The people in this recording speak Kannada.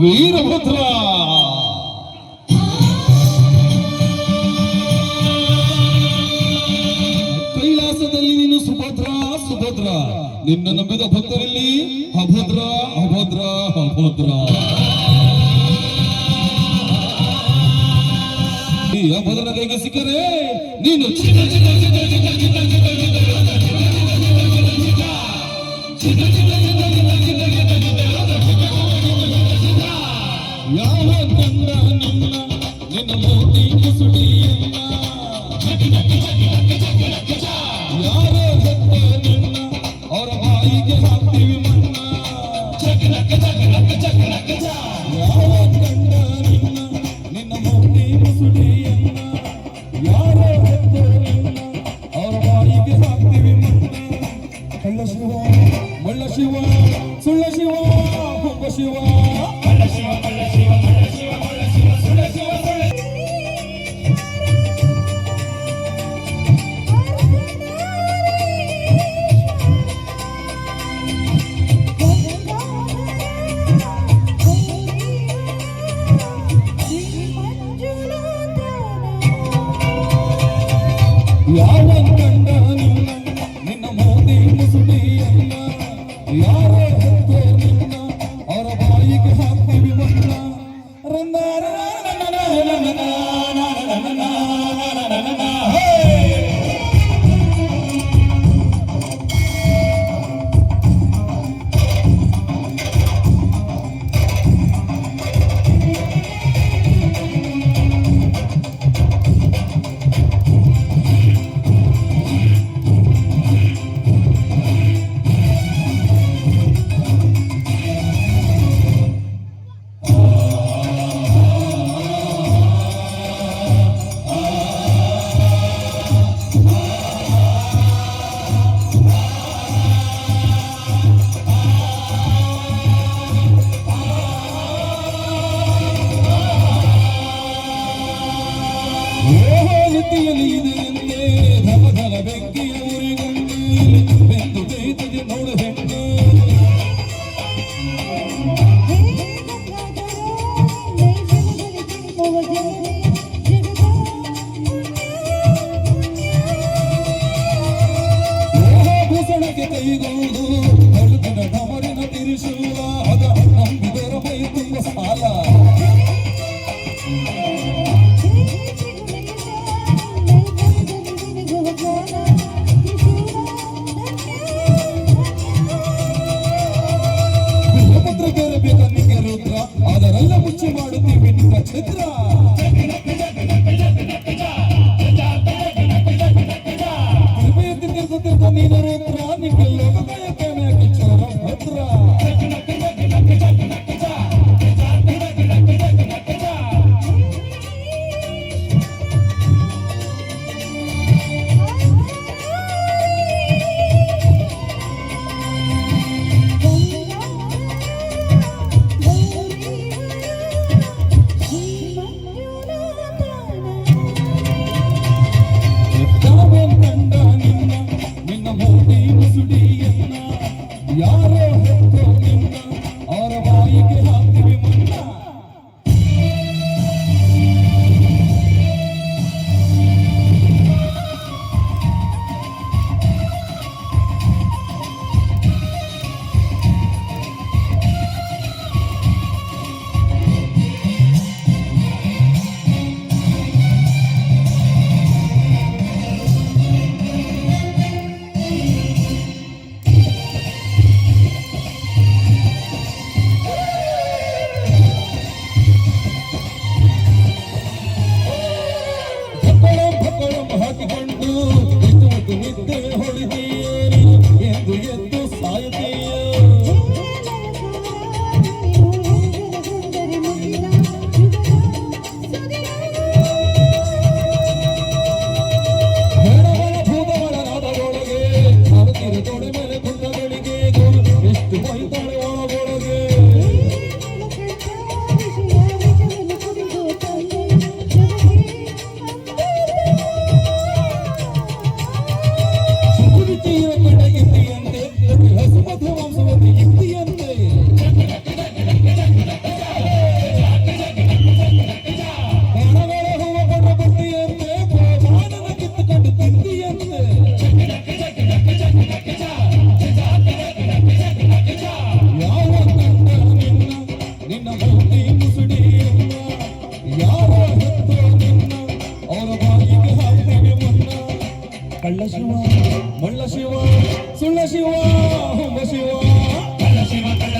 ವೀರಭದ್ರ ಕೈಲಾಸದಲ್ಲಿ ನೀನು ಸುಭದ್ರ ಸುಭದ್ರ ನಿನ್ನ ನಂಬಿದ ಭಕ್ತರಲ್ಲಿ ಅಭದ್ರ ಅಭದ್ರ ಅಭದ್ರ ಈ ಅಭದ್ರ ಕೈಗೆ ಸಿಕ್ಕರೆ ನೀನು ಚಿಕ್ಕ ಚಿಕ್ಕ ಚಿಕ್ಕ ಚಿಕ್ಕ ಚಿಕ್ಕ ಚಿಕ್ಕ ಚಿಕ್ಕ ಯಾವ ಕಂಡ ನಿನ್ನ ನಿನ್ನ ಮೋತಿ ಕುಸುಡಿಯನ್ನ ಯಾರೋ ಸತ್ತ ನಿನ್ನ ಅವರ ಬಾಯಿಗೆ ಹಾಕ್ತೀವಿ ಮಣ್ಣ ಯಾವ ಕಂಡ ನಿನ್ನ ನಿನ್ನ ಮೋತಿ ಕುಸುಡಿಯನ್ನ ಯಾರೋ ಸತ್ತ ನಿನ್ನ ಅವರ ಬಾಯಿಗೆ ಹಾಕ್ತೀವಿ ಮಣ್ಣ ಕಳ್ಳ ಶಿವ ಶಿವ ಸುಳ್ಳ ಶಿವ ಕುಂಭ ಶಿವ ಯಾವ ಕಂಡ ನಿನ್ನ ನಿನ್ನ ಮೋದಿ ಮುಸುಡಿಯನ್ನ ಯಾರೋ ಬೇಯ್ತದೆ ನೋಡು ಹೆಣ್ಣು ಕೈಗೊಂಡು ಅಳುಕಿನ ಢಮರಿನ ತಿರುಶೂಲ ಅದ ನಂಬಿದರ ಮೈ ತುಂಬ ಸಾಲ நித்ரா ಕಳ್ಳ ಶಿವ ಮಳ್ಳ ಶಿವ ಸುಳ್ಳ ಶಿವ ಹೊಂಬ ಶಿವ ಕಳ್ಳ ಶಿವ ಕಳ್ಳ